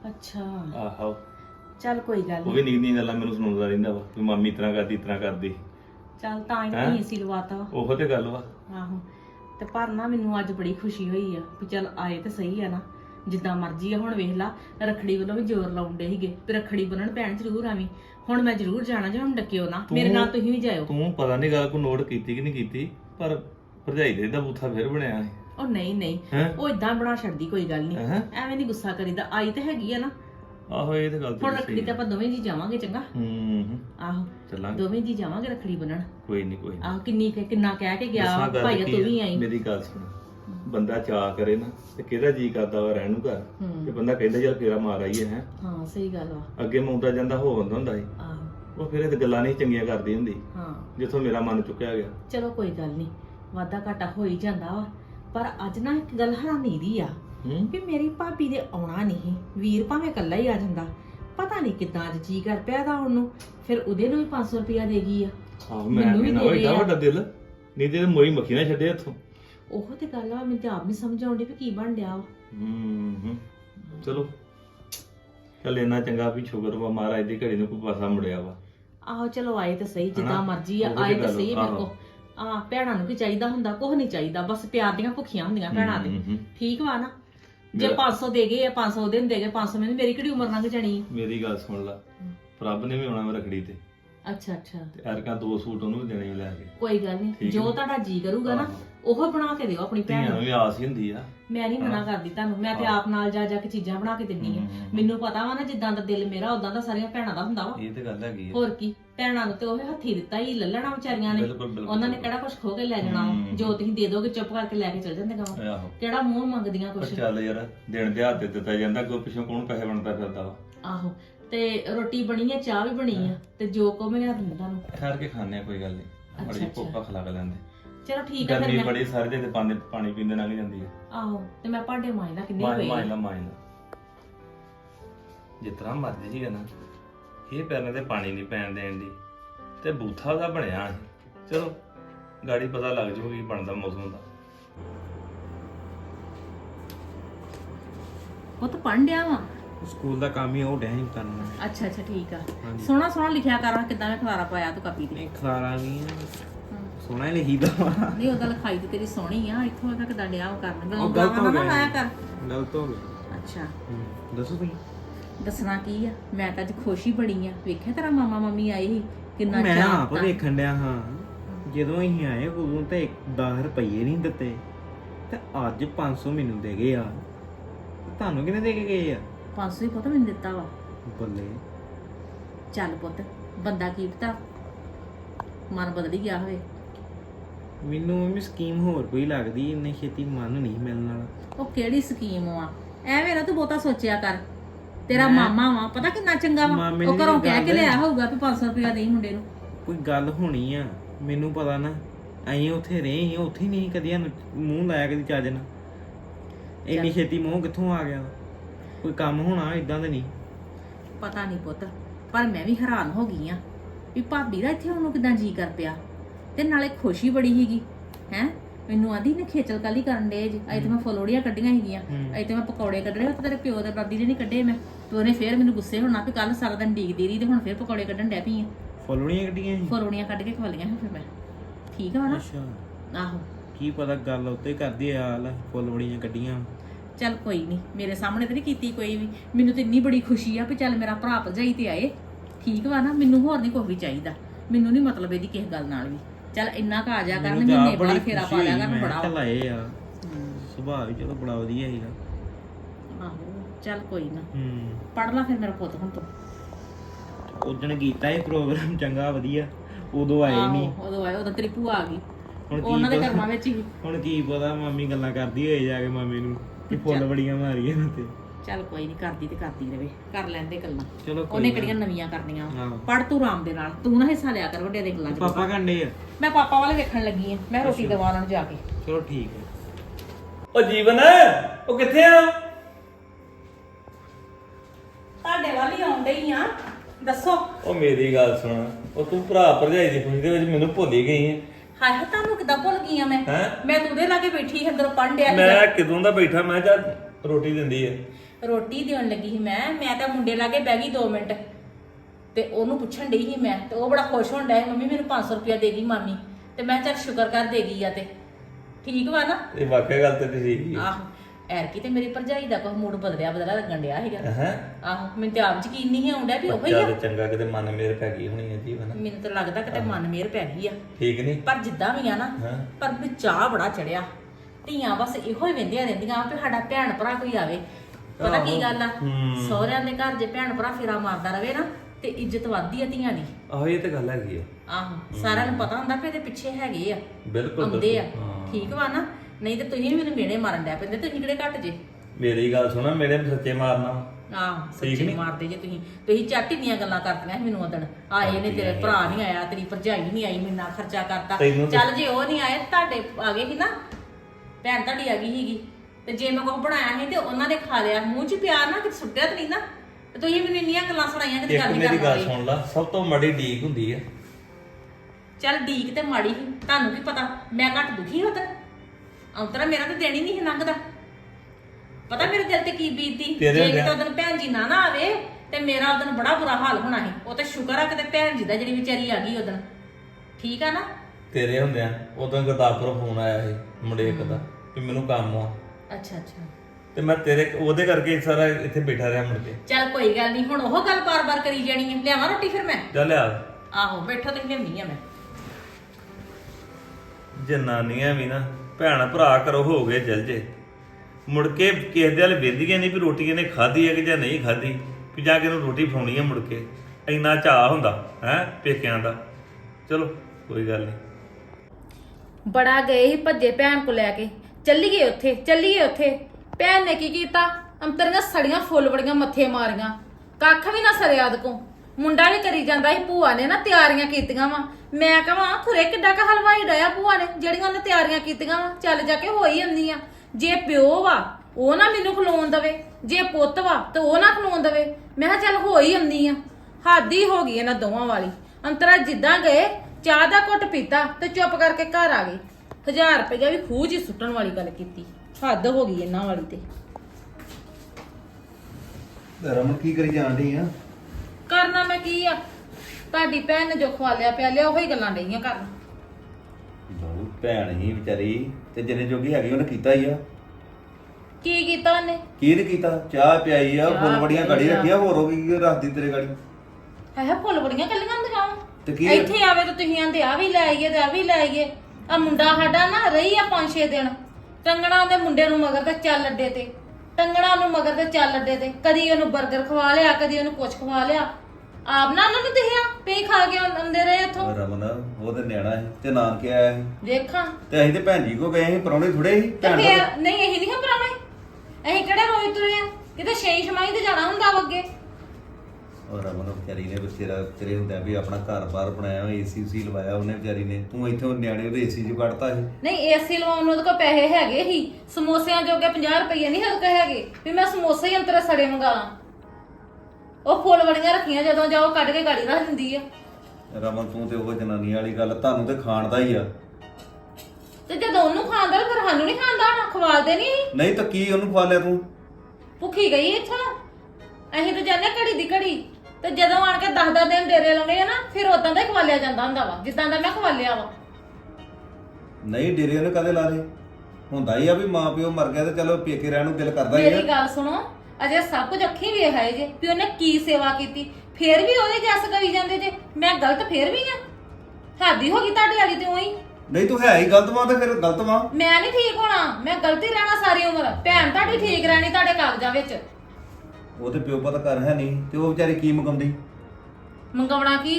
ਅੱਛਾ। ਆਹੋ। ਚੱਲ ਕੋਈ ਗੱਲ ਉਹ ਨਹੀਂ ਵੀ ਨੀਂਦ ਨੀਂਦ ਗੱਲਾਂ ਮੈਨੂੰ ਸੁਣਾਉਂਦਾ ਰਹਿੰਦਾ ਵਾ ਵੀ ਮਾਮੀ ਤਰ੍ਹਾਂ ਕਰਦੀ ਤਰ੍ਹਾਂ ਕਰਦੀ। ਚੱਲ ਤਾਂ ਹੀ ਹੈਂ? ਨਹੀਂ ਏਸੀ ਲਵਾਤਾ। ਵਾ ਉਹੋ ਤੇ ਗੱਲ ਵਾ। ਆਹੋ। ਤੇ ਪਰ ਨਾ ਮੈਨੂੰ ਅੱਜ ਬੜੀ ਖੁਸ਼ੀ ਹੋਈ ਆ ਵੀ ਚੱਲ ਆਏ ਤੇ ਸਹੀ ਆ ਨਾ। ਜਿੱਦਾਂ ਮਰਜ਼ੀ ਆ ਹੁਣ ਵੇਖ ਲਾ ਰਖੜੀ ਵੱਲੋਂ ਵੀ ਜ਼ੋਰ ਲਾਉਂਦੇ ਸੀਗੇ ਵੀ ਰਖੜੀ ਬੰਨਣ ਭੈਣ ਜ਼ਰੂਰ ਆਵੀਂ ਹੁਣ ਮੈਂ ਜ਼ਰੂਰ ਜਾਣਾ ਜੇ ਹੁਣ ਡੱਕਿਓ ਨਾ ਮੇਰੇ ਤੂੰ- ਨਾਲ ਤੁਸੀਂ ਵੀ ਜਾਇਓ। ਤੂੰ ਪਤਾ ਨਹੀਂ ਗੱਲ ਕੋ ਨੋਟ ਕੀਤੀ ਕਿ ਨਹੀਂ ਕੀਤੀ ਪਰ ਭਰਜਾਈ ਦੇ ਦਾ ਬੂਥਾ ਫਿਰ ਬਣਿਆ ਹੈ ਉਹ ਨਹੀਂ ਨਹੀਂ। ਹੈਂ? ਉਹ ਇਦਾਂ ਬਣਾ ਛੱਡਦੀ ਕੋਈ ਗੱਲ ਨਹੀਂ ਹੈਂ? ਐਵੇਂ ਨਹੀਂ ਗੁੱਸਾ ਕਰੀਦਾ। ਆਈ ਤੇ ਹੈਗੀ ਆ ਨਾ। ਆਹੋ ਇਹ ਤੇ ਗੱਲ ਹੁਣ ਤੇਰੀ ਰਖੜੀ ਸਹੀ ਤੇ। ਆਪਾਂ ਦੋਵੇਂ ਜੀ ਜਾਵਾਂਗੇ ਚੰਗਾ? ਹੂੰ ਹੂੰ ਆਹੋ ਚੱਲਾਂਗੇ। ਦੋਵੇਂ ਜੀ ਜਾਵਾਂਗੇ ਰਖੜੀ ਬੰਨਣ। ਕੋਈ ਨਹੀਂ ਕੋਈ ਨੀ। ਆਹ ਕਿੰਨੀ ਕੁ- ਕਿੰਨਾ ਕਹਿ ਕੇ ਗਿਆ ਦੱਸਾਂ ਗੱਲ ਭਾਈਆ ਕੀ ਤੂੰ ਆ? ਵੀ ਆਈ। ਮੇਰੀ ਗੱਲ ਸੁਣ। ਬੰਦਾ ਚਾਹ ਕਰੇ ਨਾ ਤੇ ਕਿਹਦਾ ਜੀ ਕਰਦਾ ਵਾ ਰਹਿਣ ਨੂੰ ਘਰ? ਹੂੰ। ਤੇ ਬੰਦਾ ਕਹਿੰਦਾ ਯਾਰ ਫੇਰਾ ਮਾਰ ਆਈਏ ਹੈ ਹਾਂ? ਸਹੀ ਗੱਲ ਵਾ ਅੱਗੇ ਮੁੰਡਾ ਜਾਂਦਾ ਹੋ ਬੰਦਾ ਹੁੰਦਾ ਸੀ। ਆਹੋ। ਉਹ ਫਿਰ ਇਹ ਤੇ ਗੱਲਾਂ ਨਹੀਂ ਚੰਗੀਆਂ ਕਰਦੀ ਹੁੰਦੀ। ਹਾਂ। ਜਿੱਥੋਂ ਮੇਰਾ ਮਨ ਚੁੱਕਿਆ ਗਿਆ। ਚਲੋ ਕੋਈ ਗੱਲ ਨਹੀਂ ਵਾਧਾ ਘਾਟਾ ਹੋ ਹੀ ਜਾਂਦਾ ਵਾ। ਪਰ ਅੱਜ ਨਾ ਇੱਕ ਗੱਲ ਹੈਰਾਨੀ ਦੀ ਆ। ਹੂੰ? ਵੀ ਮੇਰੀ ਭਾਬੀ ਦੇ ਆਉਣਾ ਨਹੀਂ ਵੀਰ ਭਾਵੇਂ ਇਕੱਲਾ ਹੀ ਆ ਜਾਂਦਾ। ਪਤਾ ਨਹੀਂ ਕਿਦਾਂ ਅੱਜ ਜੀ ਕਰ ਪਿਆ ਦਾ ਉਹਨੂੰ ਫਿਰ ਉਹਦੇ ਨੂੰ ਵੀ 500 ਰੁਪਇਆ ਦੇ ਗਈ ਆ। ਆਹੋ ਮੈਂ ਮੈਨੂੰ ਵੀ ਕਹਿੰਦਾ ਦੇ ਉਹ। ਵੱਡਾ ਦਿਲ। ਨਹੀਂ ਤੇ ਮੋਈ ਮੱਖੀ ਨਾ ਛੱਡੇ ਇੱਥੋਂ। ਉਹ ਤੇ ਗੱਲ ਆ ਮੈਨੂੰ ਤੇ ਆਪ ਨਹੀਂ ਸਮਝ ਆਉਂਦੀ ਵੀ ਕੀ ਬਣ ਡਿਆ ਵਾ। ਹੂੰ ਹੂੰ। ਚਲੋ। ਚੱਲ ਇੰਨਾ ਚੰਗਾ ਵੀ ਸ਼ੁਕਰ ਵਾ ਮਹਾਰਾਜ ਦੀ ਘੜੀ ਨੂੰ ਕੋਈ ਪਾਸਾ ਮੁੜਿਆ ਵਾ। ਆਹੋ ਚਲੋ ਆਏ ਤੇ ਸਹੀ ਜਿੱਦਾਂ ਹਨਾ? ਮਰਜ਼ੀ ਆ ਉਹ ਆਏ ਤੇ ਗੱਲ, ਸਹੀ ਮੇਰੇ ਆਹੋ। ਕੋ ਆ ਭੈਣਾਂ ਨੂੰ ਕੀ ਚਾਹੀਦਾ ਹੁੰਦਾ ਕੁਝ ਨਹੀਂ ਚਾਹੀਦਾ ਬਸ ਪਿਆਰ ਦੀਆਂ ਭੁੱਖੀਆਂ ਹੁੰਦੀਆਂ ਭੈਣਾਂ ਦੇ। ਹੂੰ, ਹੂੰ। ਠੀਕ ਵਾ ਨਾ? ਜੇ ਮੇਰਾ- 500 ਦੇ ਗਏ ਆ 500 ਦੇ ਦੇਗੇ 500 ਮੈਨੂੰ ਮੇਰੀ ਕਿਹੜੀ ਉਮਰ ਲੰਘ ਜਾਣੀ? ਮੇਰੀ ਗੱਲ ਸੁਣ ਲਾ। ਰੱਬ ਨੇ ਵੀ ਆਉਣਾ ਵਾ ਰਖੜੀ ਤੇ। ਅੱਛਾ ਅੱਛਾ। ਤੇ ਐਰਕਾਂ ਦੋ ਸੂਟ ਉਹਨੂੰ ਵੀ ਦੇਣੇ ਲੈ ਕੇ। ਕੋਈ ਗੱਲ ਨਹੀਂ ਠੀਕ ਜੋ ਹੈ। ਤੁਹਾਡਾ ਜੀ ਕਰੂਗਾ ਨਾ ਉਹ ਬਣਾ ਕੇ ਦਿਓ ਆਪਣੀ ਭੈਣ ਧੀਆਂ ਨੂੰ ਨੂੰ। ਵੀ ਆਸ ਹੀ ਹੁੰਦੀ ਆ। ਮੈਂ ਨਹੀਂ ਮਨਾ ਕਰਦੀ ਤੁਹਾਨੂੰ ਮੈਂ ਤੇ। ਆਪ ਨਾਲ ਜਾ ਜਾ ਕੇ ਚੀਜ਼ਾਂ ਬਣਾ ਕੇ ਦਿੰਨੀ ਆ। ਮੈਨੂੰ ਪਤਾ ਵਾ ਨਾ ਜਿੱਦਾਂ ਦਾ ਦਿਲ ਮੇਰਾ ਉਦਾਂ ਦਾ ਸਾਰੀਆਂ ਭੈਣਾਂ ਦਾ ਹੁੰਦਾ ਵਾ। ਇਹ ਤੇ ਗੱਲ ਹੈਗੀ ਆ। ਹੋਰ ਕੀ ਭੈਣਾਂ ਨੂੰ ਤੇ ਉਹ ਹੱਥੀ ਦਿੱਤਾ ਹੀ ਲੱਲਣਾ ਵਿਚਾਰੀਆਂ ਨੇ। ਬਿਲਕੁਲ ਬਿਲਕੁਲ ਉਹਨਾਂ ਨੇ ਕਿਹੜਾ ਕੁਝ ਖੋ ਕੇ ਲੈ ਜਾਣਾ ਵਾ। ਜੋ ਤੁਸੀਂ ਦੇ ਦੋਗੇ ਚੁੱਪ ਕਰਕੇ ਲੈ ਕੇ ਚਲ ਜਾਂਦੇ ਗਾ ਆਹੋ। ਕਿਹੜਾ ਮੂੰਹ ਮੰਗਦੀਆਂ ਪਰ ਕੁਛ ਚੱਲ ਯਾਰ ਦਿਨ ਦੇ ਹੱਥ ਤੇ ਦਿੱਤਾ ਜਾਂਦਾ ਕੋਈ ਪਿੱਛੋਂ ਕੌਣ ਪੈਸੇ ਬਣਦਾ ਫਿਰਦਾ ਵਾ? ਆਹੋ ਤੇ ਰੋਟੀ ਬਣੀ ਆ ਚਾਹ ਵੀ ਬਣੀ ਆ ਤੇ ਜੋ ਕੋ ਮੈਂ ਲਿਆ ਦਿੰਦਾ ਤੁਹਾਨੂੰ। ਠਹਿਰ ਕੇ ਖਾਣੇ ਕੋਈ ਗੱਲ ਨਹੀਂ। ਅੱਛਾ, ਬੜੀ ਅੱਛਾ। ਭੁੱਖ ਲੱਗ ਲੈਂਦੇ। ਚਲੋ ਠੀਕ ਆ ਫਿਰ ਮੈਂ ਬੜੀ ਸਾਰੇ ਦੇ ਪਾਣੀ ਪਾਣੀ ਪੀਂਦੇ ਲੰਘ ਜਾਂਦੀ ਹੈ ਆਹੋ ਤੇ ਮੈਂ ਭਾਂਡੇ ਮਾਂਜਦਾ ਕਿੰਨੇ ਮਾਇ ਹੋਏ ਆ। ਮਾਇਲਾ ਮਾਇਲਾ ਜਿਤਨਾ ਮਰਜ਼ੀ ਹੈ ਨਾ। ਇਹ ਪੈਰਾਂ ਤੇ ਪਾਣੀ ਨਹੀਂ ਪੈਣ ਦੇਣ ਦੀ। ਤੇ ਬੂਥਾ ਦਾ ਬਣਿਆ ਇਹ। ਚਲੋ ਗਾੜੀ ਪਤਾ ਲੱਗ ਜੂ ਕੀ ਬਣਦਾ ਮੌਸਮ ਦਾ। ਉਹ ਤਾਂ ਪੜ੍ਹਨ ਡਿਆ ਵਾ। ਸਕੂਲ ਦਾ ਕੰਮ ਹੀ ਉਹ ਡਿਆ ਹੀ ਕਰਨਾ। ਅੱਛਾ ਅੱਛਾ ਠੀਕ ਆ। ਸੋਹਣਾ ਸੋਹਣਾ ਲਿਖਿਆ ਕਰਾਂ ਕਿਦਾਂ ਮੈਂ ਖਲਾਰਾ ਪਾਇਆ ਤੂੰ ਕਾਪੀ ਤੇ? ਨਹੀਂ ਖਲਾਰਾ ਵੀ ਆ। ਸੋਹਣਾ ਹੀ ਲਿਖੀਦਾ ਵਾ ਨਹੀਂ ਉਹਦਾ ਲਿਖਾਈ ਤੇ ਤੇਰੀ ਸੋਹਣੀ ਆ ਇੱਥੋਂ ਆ ਕਿਦਾਂ ਡਿਆ ਉਹ ਕਰਨ ਉਹ ਗਲਤ ਹੋ ਨਾ ਗਿਆ ਲਾਇਆ ਕਰ। ਗਲਤ ਹੋ ਗਿਆ। ਅੱਛਾ। ਦੱਸੋ ਤੁਸੀਂ। ਦੱਸਣਾ ਕੀ ਆ? ਮੈਂ ਤਾਂ ਅੱਜ ਖੁਸ਼ ਬੜੀ ਆ। ਵੇਖਿਆ ਤੇਰਾ ਮਾਮਾ ਮੰਮੀ ਆਏ ਸੀ? ਕਿੰਨਾ ਮੈਂ ਚਾਅ ਆਪ। ਵੇਖਣ ਡਿਆ ਹਾਂ। ਜਦੋਂ ਅਸੀਂ ਆਏ ਉਦੋਂ ਤੇ 10 ਰੁਪਏ ਨਹੀਂ ਦਿੱਤੇ। ਤੇ ਅੱਜ 500 ਮੈਨੂੰ ਦੇ ਗਏ ਆ। ਤੁਹਾਨੂੰ ਕਿਹਨੇ ਦੇ ਕੇ ਗਏ ਆ? 500 ਹੀ ਪਤਾ ਮੈਨੂੰ ਦਿੱਤਾ ਵਾ। ਬੱਲੇ। ਚੱਲ ਪੁੱਤ ਬੰਦਾ ਕੀ ਪਤਾ ਮਨ ਬਦਲ ਗਿਆ ਹੋਵੇ। ਮੈਨੂੰ ਵੀ ਸਕੀਮ ਹੋਰ ਕੋਈ ਲੱਗਦੀ ਇੰਨੀ ਛੇਤੀ ਮਨ ਨਹੀਂ ਮਿਲਣ। ਵਾਲਾ ਉਹ ਕਿਹੜੀ ਸਕੀਮ ਆ? ਐਵੇਂ ਨਾ ਤੂੰ ਬਹੁਤਾ ਸੋਚਿਆ ਕਰ। ਤੇਰਾ ਮੈਂ- ਮਾਮਾ ਵਾ ਪਤਾ ਕਿੰਨਾ ਚੰਗਾ ਵਾ? ਮਾਮੇ ਉਹ ਘਰੋਂ ਕਹਿ ਕੇ ਹੈ। ਲਿਆ ਹੋਊਗਾ ਵੀ 500 ਰੁਪਇਆ ਦੇਈ ਮੁੰਡੇ ਨੂੰ। ਕੋਈ ਗੱਲ ਹੋਣੀ ਆ ਮੈਨੂੰ ਪਤਾ ਨਾ ਅਸੀਂ ਉੱਥੇ ਰਹੇ ਸੀ ਉੱਥੇ ਨਹੀਂ ਕਦੀ ਸਾਨੂੰ ਮੂੰਹ ਲਾਇਆ ਕਦੀ ਚੱਜ ਨਾਲ। ਇੰਨੀ। ਛੇਤੀ ਮੂੰਹ ਕਿੱਥੋਂ ਆ ਗਿਆ? ਕੋਈ ਕੰਮ ਹੋਣਾ ਇਦਾਂ ਦਾ ਨਹੀਂ। ਪਤਾ ਨਹੀਂ ਪੁੱਤ ਪਰ ਮੈਂ ਵੀ ਹੈਰਾਨ ਹੋ ਗਈ ਆ ਵੀ ਭਾਬੀ ਦਾ ਇੱਥੇ ਉਹਨੂੰ ਕਿਦਾਂ ਜੀ ਕਰ ਪਿਆ। ਤੇ ਨਾਲੇ ਖੁਸ਼ੀ ਬੜੀ ਸੀਗੀ ਹੈ? ਮੈਨੂੰ ਆਦੀ ਨੇ ਖੇਚਲ ਕਾਲੀ ਕਰਨ ਦੇ ਜੀ? ਅਜੇ ਤੇ ਮੈਂ ਫਲੋੜੀਆਂ ਕੱਢੀਆਂ ਸੀਗੀਆਂ। ਹੂੰ। ਅਜੇ ਤੇ ਮੈਂ ਪਕੌੜੇ ਕੱਢਣੇ ਉਹ ਤੇਰੇ ਪਿਓ ਦੇ ਦਾਦੀ ਦੇ ਨਹੀਂ ਕੱਢੇ ਮੈਂ। ਤੇ ਉਹਨੇ ਫੇਰ ਮੈਨੂੰ ਗੁੱਸੇ ਹੋਣਾ ਵੀ ਕੱਲ ਸਾਰਾ ਦਿਨ ਡੀਕਦੀ ਰਹੀ ਤੇ ਹੁਣ ਫੇਰ ਪਕੌੜੇ ਕੱਢਣ ਡੈ ਪਈ ਆ। ਫਲੋੜੀਆਂ ਕੱਢੀਆਂ ਸੀ? ਫਲੋੜੀਆਂ ਕੱਢ ਕੇ ਖਵਾਲੀਆਂ ਸੀ ਫਿਰ ਮੈਂ। ਠੀਕ ਆ ਨਾ? ਅੱਛਾ। ਆਹੋ। ਕੀ ਪਤਾ ਗੱਲ ਉੱਤੇ ਕਰਦੀ ਆ ਹਾਲ ਫਲੋੜੀਆਂ ਕੱਢੀਆਂ। ਚੱਲ ਕੋਈ ਨਹੀਂ ਮੇਰੇ ਸਾਹਮਣੇ ਤੇ ਨਹੀਂ ਕੀਤੀ ਕੋਈ ਵੀ। ਮੈਨੂੰ ਤੇ ਇੰਨੀ ਬੜੀ ਖੁਸ਼ੀ ਆ ਵੀ ਚੱਲ ਮੇਰਾ ਭਰਾ ਭਰਜਾਈ ਤੇ ਆਏ। ਠੀਕ ਵਾ ਨਾ? ਮੈਨੂੰ ਹੋਰ ਨਹੀਂ ਕੋਈ ਵੀ ਚਾਹੀਦਾ। ਮੈਨੂੰ ਨਹੀਂ ਮਤਲਬ ਇਹਦੀ ਕਿਸੇ ਗੱਲ ਨਾਲ ਵੀ। ਚੱਲ ਇੰਨਾ ਕਾ ਆ ਜਾ ਕਰਨ ਮਹੀਨੇ ਬਾਅਦ ਫੇਰਾ ਪਾ ਲਿਆ ਕਰਨ ਬੜਾ ਚੱਲ। ਆਏ ਆ। ਸੁਭਾਅ ਵੀ ਚਲੋ ਬੜਾ ਵਧੀਆ ਸੀਗਾ। ਆਹੋ ਚੱਲ ਕੋਈ ਨਾ। ਹੂੰ। ਪੜ ਲਾ ਫਿਰ ਮੇਰਾ ਪੁੱਤ ਹੁਣ ਤੂੰ। ਉਦਣ ਕੀਤਾ ਇਹ ਪ੍ਰੋਗਰਾਮ ਚੰਗਾ ਵਧੀਆ। ਉਦੋਂ ਆਏ ਨਹੀਂ ਆਹੋ, ਉਦੋਂ ਆਏ ਉਦੋਂ ਤੇਰੀ ਭੂਆ ਆ ਗਈ। ਹੁਣ ਕੀ ਉਹਨਾਂ ਦੇ ਪਤਾ- ਕਰਮਾਂ ਵਿੱਚ ਹੀ। ਹੁਣ ਕੀ ਪਤਾ ਮਾਮੀ ਗੱਲਾਂ ਕਰਦੀ ਹੋਏ ਜਾ ਕੇ ਮਾਮੇ ਨੂੰ ਕਿ ਫੁੱਲ ਬੜੀਆਂ ਮਾਰੀਆਂ ਤੇ। ਚੱਲ ਕੋਈ ਨਹੀਂ ਕਰਦੀ ਤੇ ਕਰਦੀ ਰਵੇ ਕਰ ਲੈਂਦੇ ਗੱਲਾਂ। ਚਲੋ ਕੋਈ ਉਹਨੇ ਨਾ। ਕਿਹੜੀਆਂ ਨਵੀਆਂ ਕਰਨੀਆਂ? ਆਹੋ। ਪੜ ਤੂੰ ਆਰਾਮ ਦੇ ਨਾਲ ਤੂੰ ਨਾ ਹਿੱਸਾ ਲਿਆ ਕਰ ਵੱਡਿਆਂ ਦੇ ਗੱਲਾਂ 'ਚ ਪਾਪਾ ਕੰਡੇ ਆ? ਮੈਂ ਪਾਪਾ ਵਾਲੇ ਵੇਖਣ ਲੱਗੀ ਆ ਮੈਂ ਰੋਟੀ ਦਵਾ ਉਹਨਾਂ ਨੂੰ ਜਾ ਕੇ। ਚਲੋ ਠੀਕ ਹੈ ਉਹ ਜੀਵਨ ਉਹ ਕਿੱਥੇ ਆ? ਤੁਹਾਡੇ ਵੱਲ ਹੀ ਆਉਂਦੇ ਹੀ ਆ ਦੱਸੋ। ਉਹ ਮੇਰੀ ਗੱਲ ਸੁਣ ਉਹ ਤੂੰ ਭਰਾ ਭਰਜਾਈ ਦੀ ਖੁਸ਼ੀ ਦੇ ਵਿੱਚ ਮੈਨੂੰ ਭੁੱਲ ਹੀ ਗਈ ਹੈ ਹਾਏ ਹਾਏ, ਤੁਹਾਨੂੰ ਕਿੱਦਾਂ ਭੁੱਲ ਗਈ ਆ ਮੈਂ? ਹੈਂ? ਮੈਂ ਤੂੰ ਲਾਗੇ ਬੈਠੀ ਸੀ ਅੰਦਰੋਂ ਪੜ੍ਹਨ ਡਿਆ ਮੈਂ। ਕਿਦੋਂ ਦਾ ਬੈਠਾ ਮੈਂ ਜਾਂ ਰੋਟੀ ਦਿੰਦੀ ਹੈ ਰੋਟੀ ਦੇਣ ਲੱਗੀ ਸੀ ਮੈਂ ਮੈਂ ਤਾਂ ਮੁੰਡੇ ਲਾਗੇ ਬਹਿ ਗਈ 2 ਮਿੰਟ। ਤੇ ਉਹਨੂੰ ਪੁੱਛਣ ਡਈ ਸੀ ਮੈਂ ਤੇ ਉਹ ਬੜਾ ਖੁਸ਼ ਹੋਣ ਡਿਆ ਮੰਮੀ ਮੈਨੂੰ 500 ਰੁਪਇਆ ਦੇ ਗਈ ਮਾਮੀ। ਤੇ ਮੈਂ ਚੱਲ ਸ਼ੁਕਰ ਕਰ ਦੇ ਗਈ ਆ ਤੇ। ਠੀਕ ਵਾ ਨਾ? ਇਹ ਵਾਕਿਆ ਗੱਲ ਤੇ ਠੀਕ ਆਹੋ। ਐਰਕੀ ਤੇ ਮੇਰੀ ਭਰਜਾਈ ਦਾ ਕੋਈ ਮੂਡ ਬਦਲਿਆ ਬਦਲਿਆ ਲੱਗਣ ਡਿਆ ਸੀਗਾ। ਹੈ ਆਹੋ ਮੈਨੂੰ ਤੇ ਆਪ ਯਕੀਨ ਨਹੀਂ ਆਉਂਦਾ ਵੀ ਉਹੀ ਆ। ਚੱਲ ਚੰਗਾ ਕਿਤੇ ਮਨ ਮੇਰੇ ਪੈ ਗਈ ਹੋਣੀ ਹੈ ਜੀਵਨ ਮੈਨੂੰ ਤਾਂ ਲੱਗਦਾ ਕਿਤੇ ਮਨ ਮੇਰ ਪੈ ਗਈ ਆ। ਠੀਕ ਨਹੀਂ? ਪਰ ਜਿੱਦਾਂ ਵੀ ਆ ਨਾ ਹਾਂ। ਪਰ ਵੀ ਚਾਹ ਬੜਾ ਚੜਿਆ। ਧੀਆਂ ਬਸ ਇਹੋ ਹੀ ਵੰਦੀਆਂ ਰਹਿੰਦੀਆਂ ਵੀ ਸਾਡਾ ਭੈਣ ਭਰਾ ਕੋਈ ਆਵੇ। ਪਤਾ ਕੀ ਗੱਲ ਆ। ਸਹੁਰਿਆਂ ਦੇ ਘਰ ਜੇ ਭੈਣ ਭਰਾ ਫੇਰਾ ਮਾਰਦਾ ਰਵੇ ਨਾ ਤੇ ਇੱਜ਼ਤ ਵੱਧਦੀ ਆ ਧੀਆਂ ਦੀ। ਆਹੋ ਇਹ ਤਾਂ ਗੱਲ ਹੈਗੀ ਆ। ਆਹੋ ਸਾਰਿਆਂ ਨੂੰ ਪਤਾ ਹੁੰਦਾ ਵੀ ਇਹਦੇ ਪਿੱਛੇ ਹੈਗੇ ਆ। ਬਿਲਕੁਲ ਆਉਂਦੇ ਆ। ਠੀਕ ਵਾ ਨਾ? ਨਹੀਂ ਤੇ ਤੁਸੀਂ ਵੀ ਮੈਨੂੰ ਮੇੜੇ ਮਾਰਨ ਡਿਆ ਪੈਂਦੇ ਤੁਸੀਂ ਕਿਹੜੇ ਘੱਟ ਜੇ? ਮੇਰੀ ਗੱਲ ਸੁਣਾ ਮੇਰੇ ਨੂੰ ਸੱਚੇ ਮਾਰਨਾ ਆਹ ਸੱਚੀ? ਮਾਰਦੇ ਜੇ ਤੁਸੀਂ। ਤੁਸੀਂ ਹੀ ਦੀਆਂ ਗੱਲਾਂ ਕਰਦੀਆਂ ਸੀ ਮੈਨੂੰ ਉਦਣ। ਆਏ ਨੇ ਤੇਰੇ ਭਰਾ ਨਹੀਂ ਆਇਆ ਤੇਰੀ ਭਰਜਾਈ ਨਹੀਂ ਆਈ ਮੈਨਾਂ ਖਰਚਾ ਕਰਤਾ। ਚੱਲ ਜੇ ਉਹ ਨਹੀਂ ਆਏ ਤੁਹਾਡੇ ਆ ਗਏ ਸੀ ਨਾ। ਭੈਣ ਤੁਹਾਡੀ ਆ ਗਈ ਸੀਗੀ। ਤੇ ਜੇ ਮੈਂ ਕੁਝ ਬਣਾਇਆ ਸੀ ਤੇ ਉਹਨਾਂ ਨੇ ਖਾ ਲਿਆ। ਮੂੰਹ 'ਚ ਪਿਆਰ ਨਾ ਕਿ ਸੁੱਟਿਆ ਤੇ ਨਹੀਂ ਨਾ? ਤੇ ਤੁਸੀਂ ਮੈਨੂੰ ਇੰਨੀਆਂ ਗੱਲਾਂ ਸੁਣਾਈਆਂ ਕਿ ਇੱਕ ਗੱਲ ਨਹੀਂ ਮੇਰੀ ਕਰਨ ਗੱਲ ਸੁਣ ਲਾ ਸਭ ਤੋਂ ਮਾੜੀ ਡੀਕ ਹੁੰਦੀ ਆ। ਚੱਲ ਡੀਕ ਤੇ ਮਾੜੀ ਸੀ ਤੁਹਾਨੂੰ ਕੀ ਪਤਾ? ਮੈਂ ਘੱਟ ਦੁਖੀ ਹੋਤਾ ਅੰਤਰਾ ਮੇਰਾ ਤਾਂ ਦੇਣੀ ਨਹੀਂ ਸੀ ਲੰਘਦਾ। ਪਤਾ ਮੇਰੇ ਦਿਲ ਤੇ ਕੀ ਬੀਤਦੀ? ਤੇਰੇ ਜੇ ਕਿਤੇ ਉਹਦਨ ਭੈਣ ਜੀ ਨਾ ਨਾ ਆਵੇ ਤੇ ਮੇਰਾ ਉਹਦਨ ਬੜਾ ਬੁਰਾ ਹਾਲ ਹੋਣਾ ਸੀ। ਉਹ ਤਾਂ ਸ਼ੁਕਰ ਆ ਕਿਤੇ ਭੈਣ ਜੀ ਦਾ ਜਿਹੜੀ ਵਿਚਾਰੀ ਆ ਗਈ ਉਹਦਨ ਠੀਕ ਆ ਨਾ? ਤੇਰੇ ਹੁੰਦਿਆਂ ਉਦੋਂ ਗੁਰਦਾਸਪੁਰੋਂ ਫੋਨ ਆਇਆ ਸੀ ਮੁੰਡੇ ਇੱਕ ਦਾ ਕਿ ਮੈਨੂੰ ਕੰਮ ਆ। ਅੱਛਾ ਅੱਛਾ। ਤੇ ਮੈਂ ਤੇਰੇ ਉਹਦੇ ਕਰਕੇ ਸਾਰਾ ਇੱਥੇ ਬੈਠਾ ਰਿਹਾ ਮੁੜ ਕੇ। ਚੱਲ ਕੋਈ ਗੱਲ ਨਹੀਂ ਹੁਣ ਉਹ ਗੱਲ ਬਾਰ-ਬਾਰ ਕਰੀ ਜਾਣੀ ਹੈ। ਲਿਆਵਾਂ ਰੋਟੀ ਫਿਰ ਮੈਂ? ਚੱਲ ਲਿਆ। ਆਹੋ ਬੈਠੋ ਤੇ ਲਿਆਉਣੀ ਆ ਮੈਂ। ਜਨਾਨੀਆਂ ਵੀ ਨਾ ਭੈਣ ਭਰਾ ਕਰੋ ਹੋ ਗਏ ਜਲ ਜੇ। ਮੁੜ ਕੇ ਕਿਸੇ ਦੇ ਵਾਲੇ ਵੇਂਦੀਆਂ ਨਹੀਂ ਵੀ ਰੋਟੀ ਇਹਨੇ ਖਾਧੀ ਹੈ ਕਿ ਜਾਂ ਨਹੀਂ ਖਾਧੀ ਵੀ ਜਾ ਕੇ ਇਹਨੂੰ ਰੋਟੀ ਫਾਉਣੀ ਹੈ ਮੁੜ ਕੇ। ਇੰਨਾ ਚਾਹ ਹੁੰਦਾ ਹੈ ਪੇਕਿਆਂ ਦਾ। ਚਲੋ ਕੋਈ ਗੱਲ ਨਹੀਂ ਬੜਾ ਗਏ ਸੀ ਭੱਜੇ ਭੈਣ ਕੋ ਲੈ ਕੇ। ਚੱਲੀਏ ਉੱਥੇ ਚੱਲੀਏ ਉੱਥੇ। ਭੈਣ ਨੇ ਕੀ ਕੀਤਾ? ਅੰਤਰੀਆਂ ਸੜੀਆਂ ਫੁੱਲ ਬੜੀਆਂ ਮੱਥੇ ਮਾਰੀਆਂ। ਕੱਖ ਵੀ ਨਾ ਸਰਿਆ ਉਹਦੇ ਕੋ ਮੁੰਡਾ ਵੀ ਕਰੀ ਜਾਂਦਾ ਸੀ, ਭੂਆ ਨੇ ਨਾ ਤਿਆਰੀਆਂ ਕੀਤੀਆਂ ਵਾ। ਮੈਂ ਕਹਾਂ, ਖੁਰੇ ਕਿੱਡਾ ਕ ਹਲਵਾਈ ਡਾਇਆ ਭੂਆ ਨੇ, ਜਿਹੜੀਆਂ ਉਹਨੇ ਤਿਆਰੀਆਂ ਕੀਤੀਆਂ ਵਾ। ਚੱਲ ਜਾ ਕੇ ਹੋਈ ਜਾਂਦੀ ਆ। ਜੇ ਪਿਓ ਵਾ, ਉਹ ਨਾ ਮੈਨੂੰ ਖਲੋਣ ਦਵੇ। ਜੇ ਪੁੱਤ ਵਾ, ਤੇ ਉਹ ਨਾ ਖਲੋਣ ਦਵੇ। ਮੈਂ ਕਿਹਾ, ਚੱਲ ਹੋਈ ਜਾਂਦੀ ਆ। ਹੱਦ ਹੀ ਹੋ ਗਈ ਇਹਨਾਂ ਦੋਵਾਂ ਵਾਲੀ। ਅੰਤਰਾ ਜਿੱਦਾਂ ਗਏ, ਚਾਹ ਦਾ ਘੁੱਟ ਪੀਤਾ ਤੇ ਚੁੱਪ ਕਰਕੇ ਘਰ ਆ ਗਏ। 1000 ਰੁਪਇਆ ਵੀ ਖੂਹ 'ਚ ਹੀ ਸੁੱਟਣ ਵਾਲੀ ਗੱਲ ਕੀਤੀ। ਹੱਦ ਹੋ ਗਈ ਇਹਨਾਂ ਵਾਲੀ ਤੇ। ਰਮਨ ਕੀ ਕਰੀ ਜਾਂਦੀ ਆ? ਕਰਨਾ ਮੈਂ ਕੀ ਆ? ਤੁਹਾਡੀ ਭੈਣ ਨੇ ਜੋ ਖਵਾ ਲਿਆ ਪਿਆ ਲਿਆ ਉਹੀ ਗੱਲਾਂ ਡਈਆਂ ਕਰਨ। ਭੈਣ ਹੀ ਵਿਚਾਰੀ ਤੇ ਜਿੰਨੇ ਜੋਗੀ ਹੈਗੀ ਉਹਨੇ ਕੀਤਾ ਹੀ ਆ। ਕੀ ਕੀਤਾ ਉਹਨੇ? ਕੀ ਨਹੀਂ ਕੀਤਾ? ਚਾਹ ਪਿਆਈ ਆ ਚਾਹ ਫੁੱਲ ਬੜੀਆਂ ਗਾੜੀ ਪਿਆਈ ਆ। ਰੱਖੀਆਂ ਹੋਰ ਹੋ ਗਈ ਕੀ ਰੱਖਦੀ ਤੇਰੇ ਗਾੜੀ? ਹੈ ਫੁੱਲ ਬੜੀਆਂ ਕੱਲੀਆਂ ਹੁੰਦੀਆਂ। ਵਾਂ। ਤੇ ਕੀ ਇੱਥੇ ਆਵੇ ਤਾਂ ਤੁਸੀਂ ਆਂਦੇ ਆ ਵੀ ਲੈ ਆਈਏ ਤੇ ਆ ਵੀ ਲੈ ਆਈਏ। ਆ ਮੁੰਡਾ ਸਾਡਾ ਨਾ ਰਹੀ ਆ 5-6 ਦਿਨ। ਟੰਗਣਾ ਉਹਦੇ ਮੁੰਡੇ ਨੂੰ ਮਗਰ ਤੇ ਚੱਲ ਅੱਡੇ ਤੇ। ਟੰਗਣਾ ਨੂੰ ਮਗਰ ਤੇ ਚੱਲ ਅੱਡੇ ਤੇ। ਕਦੀ ਉਹਨੂੰ 버ਗਰ ਖਵਾ ਲਿਆ ਕਦੀ ਉਹਨੂੰ ਕੁਛ ਖਵਾ ਲਿਆ। ਆਪ ਨਾ ਉਹਨਾਂ ਨੂੰ ਦਿਖਿਆ ਪੇ ਖਾ ਕੇ ਆਉਂਦੇ ਰਹੇ ਇੱਥੋਂ ਰਮਨ ਉਹ ਤੇ ਨਿਆਣਾ ਸੀ ਤੇ ਨਾਨਕੇ ਆਇਆ ਸੀ। ਵੇਖਾਂ। ਤੇ ਅਸੀਂ ਤੇ ਭੈਣ ਜੀ ਕੋ ਗਏ ਸੀ ਪਰੌਣੇ ਥੋੜੇ ਸੀ ਤੇ ਭੈਣ ਫੇਰ ਦਾ ਨਹੀਂ ਇਹੀ ਨਹੀਂ ਖਬਰਾਉਣੇ ਅਸੀਂ ਕਿਹੜੇ ਰੋਈ ਤੁਰੇ ਆ? ਕਿਤੇ ਛੇ ਛਮਾਈ ਤੇ ਜਾਣਾ ਹੁੰਦਾ ਵਾ ਅੱਗੇ। ਉਹ ਰਮਨ ਵਿਚਾਰੀ ਨੇ ਤੇਰਾ ਤੇਰੇ ਹੁੰਦਾ ਵੀ ਆਪਣਾ ਘਰ-ਬਾਰ ਬਣਾਇਆ ਏਸੀ ਉਸੀ ਲਵਾਇਆ ਉਹਨੇ ਵਿਚਾਰੀ ਨੇ। ਤੂੰ ਇੱਥੋਂ ਨਿਆਣੇ ਉਹਦੇ ਏਸੀ 'ਚ ਕੱਢਤਾ ਸੀ। ਨਹੀਂ ਏਸੀ ਲਵਾਉਣ ਨੂੰ ਉਹਦੇ ਕੋਲ ਪੈਸੇ ਹੈਗੇ ਹੀ ਸਮੋਸਿਆਂ ਜੋਗੇ 50 ਰੁਪਏ ਨਹੀਂ ਹਲਕਾ ਹੈਗੇ। ਵੀ ਮੈਂ ਸਮੋਸੇ ਹੀ ਅੰਤਰੇ ਸੜੇ ਮੰਗਾ ਲਾਂ ਉਹ ਫੁੱਲ ਵੜੀਆਂ ਰੱਖੀਆਂ ਜਦੋਂ ਜਾਓ ਕੱਢ ਕੇ ਗਾੜੀ ਰੱਖ ਦਿੰਦੀ ਆ। ਰਮਨ ਤੂੰ ਤੇ ਉਹ ਜਨਾਨੀ ਵਾਲੀ ਗੱਲ ਤੁਹਾਨੂੰ ਤੇ ਖਾਣ ਦਾ ਹੀ ਆ। ਤੇ ਜਦੋਂ ਉਹਨੂੰ ਖਾਂਦਾ ਫਿਰ ਸਾਨੂੰ ਨਹੀਂ ਖਾਂਦਾ ਨਾ ਖਵਾਲਦੇ ਨਹੀਂ। ਨਹੀਂ ਤਾਂ ਕੀ ਉਹਨੂੰ ਖਵਾ ਲਿਆ ਤੂੰ? ਭੁੱਖੀ ਗਈ ਇੱਥੋਂ? ਅਸੀਂ ਤਾਂ ਜਾਂਦੇ ਘੜੀ ਦੀ ਘੜੀ। ਤੇ ਜਦੋਂ ਆਣ ਕੇ 10-10 ਦਿਨ ਡੇਰੇ ਲਾਉਣੇ ਆ ਨਾ ਫਿਰ ਉਦਾਂ ਦਾ ਹੀ ਖਵਾਲਿਆ ਜਾਂਦਾ ਹੁੰਦਾ ਵਾ ਜਿੱਦਾਂ ਦਾ ਮੈਂ ਖਵਾਲਿਆ ਵਾ। ਨਹੀਂ ਡੇਰੇ ਉਹਨੇ ਕਦੇ ਲਾ ਲਏ ਹੁੰਦਾ ਹੀ ਆ ਵੀ ਮਾਂ ਪਿਓ ਮਰ ਗਿਆ ਤੇ ਚਲੋ ਪੇਕੇ ਰਹਿਣ ਨੂੰ ਦਿਲ ਕਰਦਾ ਹੀ ਮੇਰੀ ਆ ਗੱਲ ਸੁਣੋ ਅਜੇ ਸਭ ਕੁਝ ਅੱਖੀਂ ਵੇਖ ਆਏ ਜੇ ਵੀ ਉਹਨੇ ਕੀ ਸੇਵਾ ਕੀਤੀ ਫੇਰ ਵੀ ਉਹਦੇ ਜੱਸ ਕਰੀ ਜਾਂਦੇ ਜੇ ਮੈਂ ਗਲਤ ਫੇਰ ਵੀ ਆ? ਹਾਦੀ ਹੋ ਗਈ ਤੁਹਾਡੀ ਵਾਲੀ ਤੇ ਉਹੀ। ਨਹੀਂ ਤੂੰ ਹੈ ਹੀ ਗਲਤ ਵਾਂ ਤੇ ਫਿਰ ਗਲਤ ਵਾਂ। ਮੈਂ ਨਹੀਂ ਠੀਕ ਹੋਣਾ ਮੈਂ ਗਲਤੀ ਰਹਿਣਾ ਸਾਰੀ ਉਮਰ। ਭੈਣ ਤੁਹਾਡੀ ਠੀਕ ਰਹਿਣੀ ਤੁਹਾਡੇ ਕਾਗਜ਼ਾਂ ਵਿੱਚ। ਉਹਦੇ ਪਿਓ ਪਤਾ ਕਰ ਹੈ ਨਹੀਂ ਤੇ ਉਹ ਵਿਚਾਰੀ ਕੀ ਮਗਾਉਂਦੀ? ਮੰਗਵਣਾ ਕੀ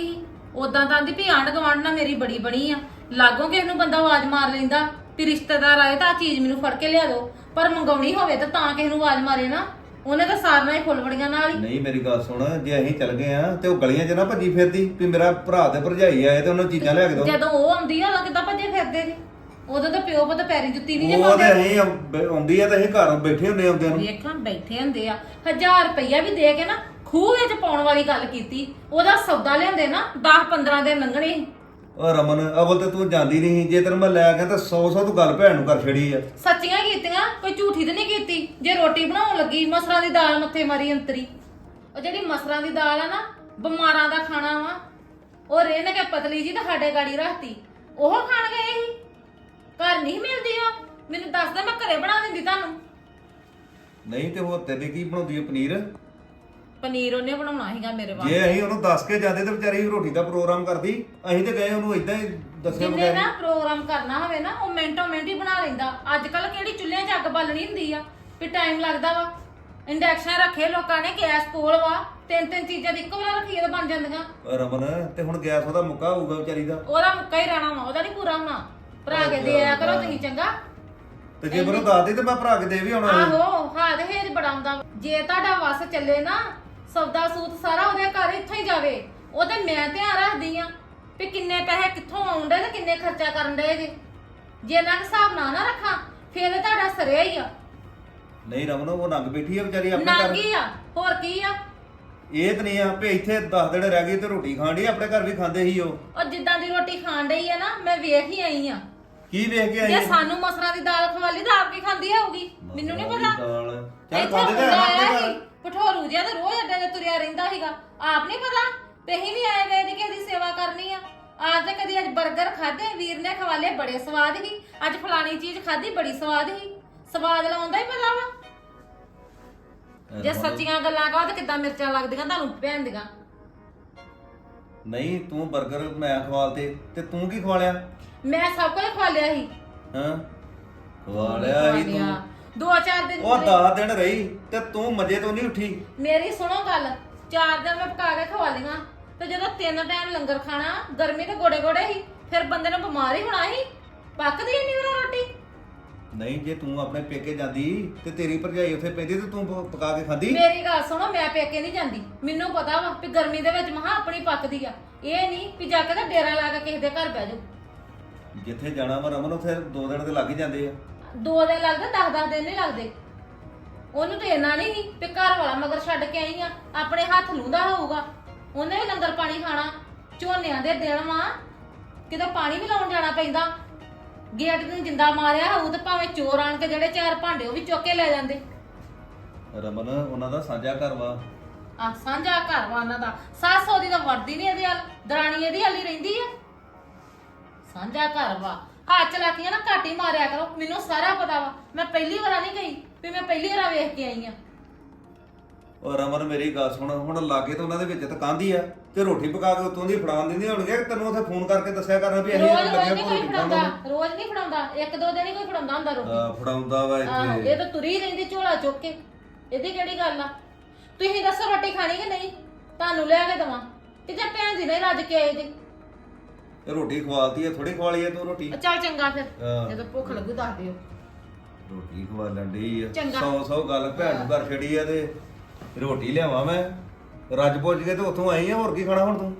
ਉਦਾਂ ਤਾਂ ਆਂਦੀ ਵੀ ਆਂਢ ਗੁਆਂਢ ਨਾਲ ਮੇਰੀ ਬੜੀ ਬਣੀ ਆ। ਲਾਗੋਂ ਕਿਸ ਨੂੰ ਬੰਦਾ ਆਵਾਜ਼ ਮਾਰ ਲੈਂਦਾ ਵੀ ਰਿਸ਼ਤੇਦਾਰ ਆਏ ਤਾਂ ਆਹ ਚੀਜ਼ ਮੈਨੂੰ ਫੜ ਕੇ ਲਿਆ ਦਿਓ ਪਰ ਮੰਗਾਉਣੀ ਹੋਵੇ ਤਾਂ ਤਾਂ ਕਿਸੇ ਨੂੰ ਆਵਾਜ਼ ਮਾਰੇ ਨਾ। ਉਹਨੇ ਤਾਂ ਸਾਰਨਾ ਹੀ ਫੁੱਲ ਬੜੀਆਂ ਨਾਲ ਹੀ। ਨਹੀਂ ਮੇਰੀ ਗੱਲ ਸੁਣ ਜੇ ਅਸੀਂ ਚੱਲ ਗਏ ਆ ਤੇ ਉਹ ਗਲੀਆਂ 'ਚ ਨਾ ਭੱਜੀ ਫਿਰਦੀ ਵੀ ਮੇਰਾ ਭਰਾ ਤੇ ਭਰਜਾਈ ਆਏ ਤੇ ਉਹਨਾਂ ਨੂੰ ਚੀਜ਼ਾਂ ਲਿਆ ਕੇ ਦਿਓ ਜਦੋਂ ਉਹ ਆਉਂਦੀ ਆ ਉਦੋਂ ਕਿੱਦਾਂ ਭੱਜੇ ਫਿਰਦੇ ਜੀ? ਉਦੋਂ ਤਾਂ ਪਿਓ ਪੁੱਤ ਪੈਰੀ ਜੁੱਤੀ ਨਹੀਂ ਜੇ ਉਹ ਤੇ ਪਾਉਂਦੇ ਅਸੀਂ ਆਉਂ- ਆਉਂਦੀ ਆ ਤੇ ਅਸੀਂ ਘਰ ਬੈਠੇ ਹੁੰਦੇ ਆਉਂਦਿਆਂ ਨੂੰ। ਵੇਖਾਂ ਬੈਠੇ ਹੁੰਦੇ ਆ। 1000 ਰੁਪਈਆ ਵੀ ਦੇ ਕੇ ਨਾ ਖੂਹ ਵਿੱਚ ਪਾਉਣ ਵਾਲੀ ਗੱਲ ਕੀਤੀ। ਉਹਦਾ ਸੌਦਾ ਲਿਆਂਦੇ ਨਾ 10 15 ਦਿਨ ਲੰਘਣੇ ਸੀ। ਉਹ ਰਮਨ ਅਵਲ ਤੇ ਤੂੰ ਜਾਂਦੀ ਨਹੀਂ ਜੇ ਤੈਨੂੰ ਮੈਂ ਲੈ ਗਿਆ ਤਾਂ 100 100 ਤੂੰ ਗੱਲ ਭੈਣ ਨੂੰ ਕਰ ਛੜੀ ਆ। ਸੱਚੀਆਂ ਕੀਤੀਆਂ ਕੋਈ ਝੂਠੀ ਤੇ ਨਹੀਂ ਕੀਤੀ? ਜੇ ਰੋਟੀ ਬਣਾਉਣ ਲੱਗੀ ਮਸਰਾਂ ਦੀ ਦਾਲ ਮੱਥੇ ਮਾਰੀ ਅੰਤਰੀ। ਉਹ ਜਿਹੜੀ ਮਸਰਾਂ ਦੀ ਦਾਲ ਆ ਨਾ ਬਿਮਾਰਾਂ ਦਾ ਖਾਣਾ ਵਾ ਉਹ ਰੇਨ ਕੇ ਪਤਲੀ ਜੀ ਤਾਂ ਸਾਡੇ ਗਾੜੀ ਰੱਖਤੀ। ਉਹ ਖਾਣ ਗਏ ਘਰ ਨਹੀਂ ਮਿਲਦੀ ਉਹ ਮੈਨੂੰ ਦੱਸ ਦੇ ਮੈਂ ਘਰੇ ਬਣਾ ਦਿੰਦੀ ਤੁਹਾਨੂੰ। ਨਹੀਂ ਤੇ ਉਹ ਤੇਰੇ ਕੀ ਬਣਾਉਂਦੀ ਆ ਪਨੀਰ? ਪਨੀਰ ਉਹਨੇ ਬਣਾਉਣਾ ਸੀਗਾ ਮੇਰੇ ਜੇ ਵਾਸਤੇ ਅਸੀਂ ਉਹਨੂੰ ਦੱਸ ਕੇ ਜਾਂਦੇ ਤੇ ਵਿਚਾਰੀ ਰੋਟੀ ਦਾ ਪ੍ਰੋਗਰਾਮ ਕਰਦੀ ਅਸੀਂ ਤੇ ਗਏ ਉਹਨੂੰ ਇਦਾਂ ਹੀ ਦੱਸਿਆ ਜਿੰਨੇ ਬਗੈਰ ਨਾ ਪ੍ਰੋਗਰਾਮ ਕਰਨਾ ਹੋਵੇ ਨਾ ਉਹ ਮਿੰਟੋ ਮਿੰਟ ਹੀ ਬਣਾ ਲੈਂਦਾ। ਅੱਜ ਕੱਲ ਕਿਹੜੀ ਚੁੱਲ੍ਹਿਆਂ 'ਚ ਅੱਗ ਬਾਲਣੀ ਹੁੰਦੀ ਆ ਵੀ ਟਾਈਮ ਲੱਗਦਾ ਵਾ। ਇੰਡਕਸ਼ਨ ਰੱਖੇ ਲੋਕਾਂ ਨੇ ਗੈਸ ਕੋਲ ਵਾ। ਤਿੰਨ ਤਿੰਨ ਚੀਜ਼ਾਂ ਦੀ ਇੱਕੋ ਵਾਰ ਰੱਖੀਏ ਤਾਂ ਬਣ ਜਾਂਦੀਆਂ। ਰਮਨ ਤੇ ਹੁਣ ਗੈਸ ਉਹਦਾ ਮੁੱਕਾ ਹੋਊਗਾ ਵਿਚਾਰੀ ਦਾ? ਉਹਦਾ ਮੁੱਕਾ ਹੀ ਰਹਿਣਾ ਵਾ ਉਹਦਾ ਨਹੀਂ ਪੂਰਾ ਹੋਣਾ। ਭਰਾ ਕੇ ਦੇ ਆਇਆ ਕਰੋ ਤੁਸੀਂ ਚੰਗਾ। ਤੇ ਜੇ ਮੈਨੂੰ ਦੱਸਦੀ ਤੇ ਮੈਂ ਭਰਾ ਕੇ ਦੇ ਵੀ ਆਉਣਾ ਸੀ। ਆਹੋ ਹਾਂ ਤੇ ਹੇਜ ਬੜਾ ਆਉਂਦਾ ਵਾ। ਜੇ ਤੁਹਾਡਾ ਵਸ ਚੱਲੇ ਨਾ ਸੌਦਾ ਸੂਤ ਸਾਰਾ ਉਹਦੇ ਘਰ ਇੱਥੋਂ ਹੀ ਜਾਵੇ। ਉਹ ਤੇ ਮੈਂ ਧਿਆਨ ਰੱਖਦੀ ਆ ਵੀ ਕਿੰਨੇ ਪੈਸੇ ਕਿੱਥੋਂ ਆਉਂਦੇ ਤੇ ਕਿੰਨੇ ਖਰਚਾ ਕਰਨ ਦੇ ਜੇ। ਜੇ ਨਾ ਹਿਸਾਬ ਨਾ ਨਾ ਰੱਖਾਂ ਫੇਰ ਤਾਂ ਤੁਹਾਡਾ ਸਰਿਆ ਹੀ ਆ। ਨਹੀਂ ਰਮਨ ਉਹ ਨੰਗ ਬੈਠੀ ਆ ਵਿਚਾਰੀ ਆਪਣੇ ਘਰ। ਨਾਂਗੀ ਆ ਹੋਰ ਕੀ ਆ? ਇਹ ਤਾਂ ਨਹੀਂ ਆ ਵੀ ਇੱਥੇ 10 ਦਿਨ ਰਹਿ ਗਈ ਤੇ ਰੋਟੀ ਖਾਣ ਡਈ ਆਪਣੇ ਘਰ ਵੀ ਖਾਂਦੇ ਸੀ ਉਹ। ਉਹ ਜਿੱਦਾਂ ਦੀ ਰੋਟੀ ਖਾਣ ਡਈ ਆ ਨਾ ਮੈਂ ਵੇਖ ਹੀ ਆਈ ਆ। ਕੀ ਵੇਖ ਕੇ ਆਈ ਜੇ? ਸਾਨੂੰ ਮਸਰਾਂ ਦੀ ਦਾਲ ਖਵਾਲੀ ਤਾਂ ਆਪ ਕੀ ਖਾਂਦੀ ਹੋਊਗੀ ਮੈਨੂੰ ਨਹੀਂ ਪਤਾ। ਦਾਲ। ਚੱਲ ਇੱਥੇ ਖਾਂਦੇ ਤੇ ਆਪਣੇ ਆਇਆ ਘਰ। ਸੀ। ਪਠੋਰੂ ਜਿਹਾ ਤੇ ਰੋਜ਼ ਅੱਡੇ ਤੇ ਤੁਰਿਆ ਰਹਿੰਦਾ ਸੀਗਾ। ਆਪ ਨਹੀਂ ਪਤਾ? ਤੇ ਅਸੀਂ ਵੀ ਆਏ ਗਏ ਦੀ ਕਿਸੇ ਦੀ ਸੇਵਾ ਕਰਨੀ ਆ। ਅੱਜ ਤੇ ਕਦੀ ਅੱਜ 버ਗਰ ਖਾਦੇ ਵੀਰ ਨੇ ਖਵਾਲੇ ਬੜੇ ਸਵਾਦ ਸੀ। ਅੱਜ ਫਲਾਣੀ ਚੀਜ਼ ਖਾਦੀ ਬੜੀ ਸਵਾਦ ਸੀ। ਸਵਾਦ ਲਾਉਂਦਾ ਹੀ ਪਤਾ ਵਾ। ਜੇ ਸੱਚੀਆਂ ਗੱਲਾਂ ਕਹੋ ਤੇ ਕਿੱਦਾਂ ਮਿਰਚਾਂ ਲੱਗਦੀਆਂ ਤੁਹਾਨੂੰ ਭੈਣ ਦੀਆਂ। ਨਹੀਂ ਤੂੰ 버ਗਰ ਮੈਂ ਖਵਾਲਤੇ ਤੇ ਤੂੰ ਕੀ ਖਵਾਲਿਆ ਮੈਂ ਸਭ ਕੁਝ ਖਵਾ ਲਿਆ ਸੀ। ਹਾਂ? ਖਵਾਲਿਆ ਹੀ ਤੂੰ? ਦੋ ਚਾਰ ਦਿਨ ਉਹ 10 ਦਿਨ ਰਹੀ ਤੇ ਤੂੰ ਮਜੇ ਤੋਂ ਨਹੀਂ ਉੱਠੀ? ਮੇਰੀ ਸੁਣੋ ਗੱਲ। ਚਾਰ ਦਿਨ ਮੈਂ ਪਕਾ ਕੇ ਖਵਾ ਲਈਆਂ। ਤੇ ਜਦੋਂ ਤਿੰਨ ਟਾਈਮ ਲੰਗਰ ਖਾਣਾ ਗਰਮੀ ਤੇ ਗੋੜੇ ਗੋੜੇ ਸੀ ਫਿਰ ਬੰਦੇ ਨੂੰ ਬਿਮਾਰ ਹੀ ਹੋਣਾ ਸੀ। ਪੱਕਦੀ ਨਹੀਂ ਮੇਰਾ ਰੋਟੀ? ਨਹੀਂ ਜੇ ਤੂੰ ਆਪਣੇ ਪੇਕੇ ਜਾਂਦੀ ਤੇ ਤੇਰੀ ਭਰਜਾਈ ਉੱਥੇ ਪੈਂਦੀ ਤੇ ਤੂੰ ਪਕਾ ਕੇ ਖਾਂਦੀ? ਮੇਰੀ ਗੱਲ ਸੁਣੋ ਮੈਂ ਪੇਕੇ ਨਹੀਂ ਜਾਂਦੀ। ਮੈਨੂੰ ਪਤਾ ਵਾ ਕਿ ਗਰਮੀ ਦੇ ਵਿੱਚ ਮਹਾ ਆਪਣੀ ਪੱਕਦੀ ਆ। ਇਹ ਨਹੀਂ ਵੀ ਜਾ ਕੇ ਤਾਂ ਡੇਰਾ ਲਾ ਕੇ ਕਿਸੇ ਦੇ ਘਰ ਬਹਿ ਜਾਓ। ਜਿੱਥੇ ਜਾਣਾ ਵਾ ਰਮਨ ਉੱਥੇ 2 ਦਿਨ ਤੇ ਲੱਗ ਹੀ ਜਾਂਦੇ ਆ। ਦੋ ਦਿਨ ਲੱਗਦੇ 10 10 ਦਿਨ ਨਹੀਂ ਲੱਗਦੇ। ਉਹਨੂੰ ਤੇ ਇੰਨਾ ਨਹੀਂ ਸੀ ਵੀ ਘਰ ਵਾਲਾ ਮਗਰ ਛੱਡ ਕੇ ਆਈ ਆ ਆਪਣੇ ਹੱਥ ਲੂੰਦਾ ਹੋਊਗਾ। ਉਹਨੇ ਵੀ ਲੰਗਰ ਪਾਣੀ ਖਾਣਾ ਝੋਨਿਆਂ ਦੇ ਦਿਨ ਵਾ। ਕਿਤੇ ਪਾਣੀ ਵੀ ਲਾਉਣ ਜਾਣਾ ਪੈਂਦਾ। ਗੇਟ ਨੂੰ ਜਿੰਦਾ ਮਾਰਿਆ ਹੋਊ ਤੇ ਭਾਵੇਂ ਚੋਰ ਆਣ ਕੇ ਜਿਹੜੇ ਚਾਰ ਭਾਂਡੇ ਉਹ ਵੀ ਚੁੱਕ ਕੇ ਲੈ ਜਾਂਦੇ। ਰਮਨ ਉਹਨਾਂ ਦਾ ਸਾਂਝਾ ਘਰ ਵਾ। ਆ ਸਾਂਝਾ ਘਰ ਵਾ ਉਹਨਾਂ ਦਾ। ਸੱਸ ਉਹਦੀ ਤਾਂ ਵਰਦੀ ਨਹੀਂ ਇਹਦੇ ਹਲ ਦਰਾਣੀ ਇਹਦੀ ਹਲੀ ਰਹਿੰਦੀ ਆ। ਸਾਂਝਾ ਘਰ ਵਾ। ਹੱਥ ਚਲਾਕੀਆਂ ਨਾ ਘੱਟ ਹੀ ਮਾਰਿਆ ਕਰੋ। ਮੈਨੂੰ ਸਾਰਾ ਪਤਾ ਵਾ। ਮੈਂ ਪਹਿਲੀ ਵਾਰ ਨਹੀਂ ਗਈ ਵੀ ਮੈਂ ਪਹਿਲੀ ਵਾਰ ਵੇਖ ਕੇ ਆਈ ਆ ਉਹ ਰਮਨ ਮੇਰੀ ਗੱਲ ਸੁਣ। ਹੁਣ ਲਾਗੇ ਤਾਂ ਉਹਨਾਂ ਦੇ ਵਿੱਚ ਤਾਂ ਕਾਂਦੀ ਆ। ਤੇ ਰੋਟੀ ਪਕਾ ਕੇ ਉਤੋਂ ਦੀ ਫੜਾਉਣ ਦਿੰਦੇ ਹੋਣਗੇ। ਤੈਨੂੰ ਉੱਥੇ ਫੋਨ ਕਰਕੇ ਦੱਸਿਆ ਕਰਨਾ ਵੀ ਅਸੀਂ ਰੋਜ਼ ਰੋਜ਼ ਲੱਗਿਆ ਨਹੀਂ ਕੋਈ ਫੜਾਉਂਦਾ। ਰੋਜ਼ ਨਹੀਂ ਫੜਾਉਂਦਾ। ਇੱਕ ਦੋ ਦਿਨ ਹੀ ਕੋਈ ਫੜਾਉਂਦਾ ਹੁੰਦਾ ਰੋਟੀ। ਫੜਾਉਂਦਾ ਵਾ ਆਹੋ, ਇੱਥੇ ਇਹ ਤਾਂ ਤੁਰੀ ਰਹਿੰਦੀ ਝੋਲਾ ਚੁੱਕ ਕੇ। ਇਹਦੀ ਕਿਹੜੀ ਗੱਲ ਆ? ਤੁਸੀਂ ਦੱਸੋ ਰੋਟੀ ਖਾਣੀ ਕਿ ਨਹੀਂ? ਤੁਹਾਨੂੰ ਲਿਆ ਕੇ ਦਵਾਂ। ਕਿ ਜਾਂ ਭੈਣ ਜੀ ਨੇ ਰੱਜ ਕੇ ਆਏ ਜੀ। ਇਹ ਰੋਟੀ ਖਵਾਲਤੀ ਹੈ ਥੋੜੀ ਖਵਾਲੀ ਹੈ ਤੂੰ ਰੋਟੀ? ਚੱਲ ਚੰਗਾ ਫਿਰ ਹਾਂ। ਜਦੋਂ ਭੁੱਖ ਲੱਗੂ ਦੱਸ ਦਿਓ। ਰੋਟੀ ਖਵਾਲਣ ਡਈ ਆ। ਚੰਗਾ। ਸੌ ਸੌ ਗੱਲ ਭੈਣ ਨੂੰ ਘਰ ਛੜੀ ਆ ਤੇ ਰੋਟੀ ਲਿਆਵਾਂ ਮੈਂ। ਰੱਜ ਪੁੱਜ ਕੇ ਤੇ ਉੱਥੋਂ ਆਈ ਆ ਹੋਰ ਕੀ ਖਾਣਾ ਹੁਣ ਤੂੰ?